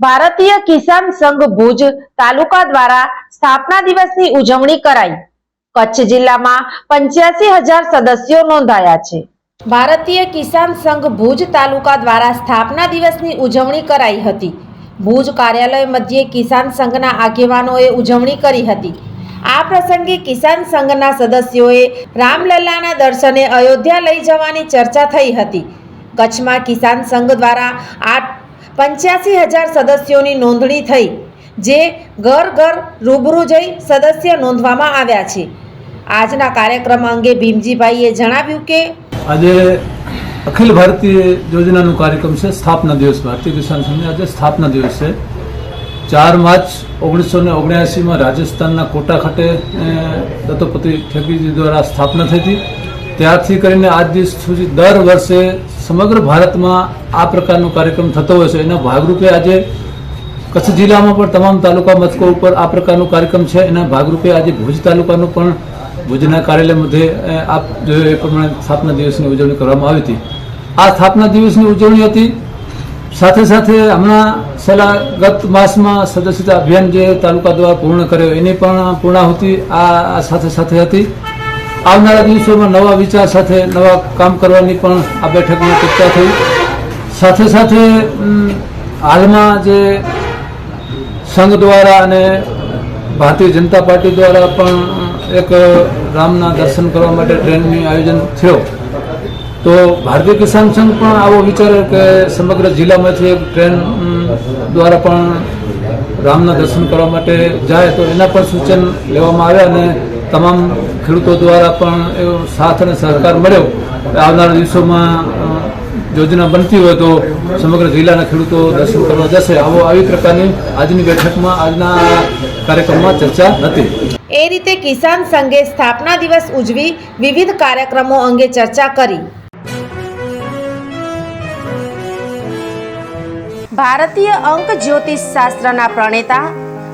ભારતીય કિસાન સંઘ ભુજ તાલુકા દ્વારા સ્થાપના દિવસની ઉજવણી કરાઈ. કચ્છ જિલ્લામાં પંચ્યાસી હજાર સદસ્યો નોંધાયા છે. ભારતીય કિસાન સંઘ ભુજ તાલુકા દ્વારા સ્થાપના દિવસની ઉજવણી કરાઈ હતી. ભુજ કાર્યાલય મધ્યે કિસાન સંઘના આગેવાનોએ ઉજવણી કરી હતી. આ પ્રસંગે કિસાન સંઘના સદસ્યોએ રામલલ્લાના દર્શને અયોધ્યા લઈ જવાની ચર્ચા થઈ હતી. કચ્છમાં કિસાન સંઘ દ્વારા આઠ પંચ્યાસી હજાર સદસ્યોની નોંધણી થઈ, જે ઘર ઘર રૂબરૂ જઈ સદસ્ય નોંધવામાં આવ્યા છે. આજના કાર્યક્રમ અંગે ભીમજીભાઈએ જણાવ્યું કે આજે અખિલ ભારતીય યોજનાનું કાર્યક્રમ છે, સ્થાપના દિવસ, ભારતીય કિસાન સંઘની આજે સ્થાપના દિવસ છે. ચાર માર્ચ ઓગણીસો ને ઓગણ્યાસીમાં રાજસ્થાનના કોટા ખાતે દત્તપતિ ઠેકીજી દ્વારા સ્થાપના થઈ હતી. ત્યારથી કરીને આજ દિવસ સુધી દર વર્ષે સમગ્ર ભારતમાં આ પ્રકારનો કાર્યક્રમ થતો હોય છે. એના ભાગરૂપે આજે કચ્છ જિલ્લામાં પણ તમામ તાલુકા મથકો ઉપર આ પ્રકારનો કાર્યક્રમ છે. એના ભાગરૂપે આજે ભુજ તાલુકાનું પણ ભુજના કાર્યાલય મધ્યે જોયો એ પ્રમાણે સ્થાપના દિવસની ઉજવણી કરવામાં આવી હતી. આ સ્થાપના દિવસની ઉજવણી હતી. સાથે સાથે હમણાં છેલ્લા ગત માસમાં સદસ્યતા અભિયાન જે તાલુકા દ્વારા પૂર્ણ કર્યો, એની પણ પૂર્ણાહુતિ આ આ સાથે સાથે હતી. આવનારા દિવસોમાં નવા વિચાર સાથે નવા કામ કરવાની પણ આ બેઠકમાં ચર્ચા થઈ. સાથે સાથે હાલમાં જે સંઘ દ્વારા અને ભારતીય જનતા પાર્ટી દ્વારા પણ એક રામના દર્શન કરવા માટે ટ્રેનનું આયોજન થયો. તો ભારતીય કિસાન સંઘ પણ આવો વિચાર કે સમગ્ર જિલ્લામાંથી એક ટ્રેન દ્વારા પણ રામના દર્શન કરવા માટે જાય. તો એના પણ સૂચન લેવામાં આવ્યા અને તમામ ખેડૂતો દ્વારા પણ એવો સાથ અને સહકાર મળ્યો. આવનારા દિવસોમાં યોજના બનતી હોય તો સમગ્ર જિલ્લાના ખેડૂતો દર્શન કરવા જશે. આવો આવી પ્રકારની આજની બેઠકમાં આજના કાર્યક્રમમાં ચર્ચા હતી. એ રીતે કિસાન સંઘે સ્થાપના દિવસ ઉજવી વિવિધ કાર્યક્રમો અંગે ચર્ચા કરી. ભારતીય અંક જ્યોતિષ શાસ્ત્રના પ્રણેતા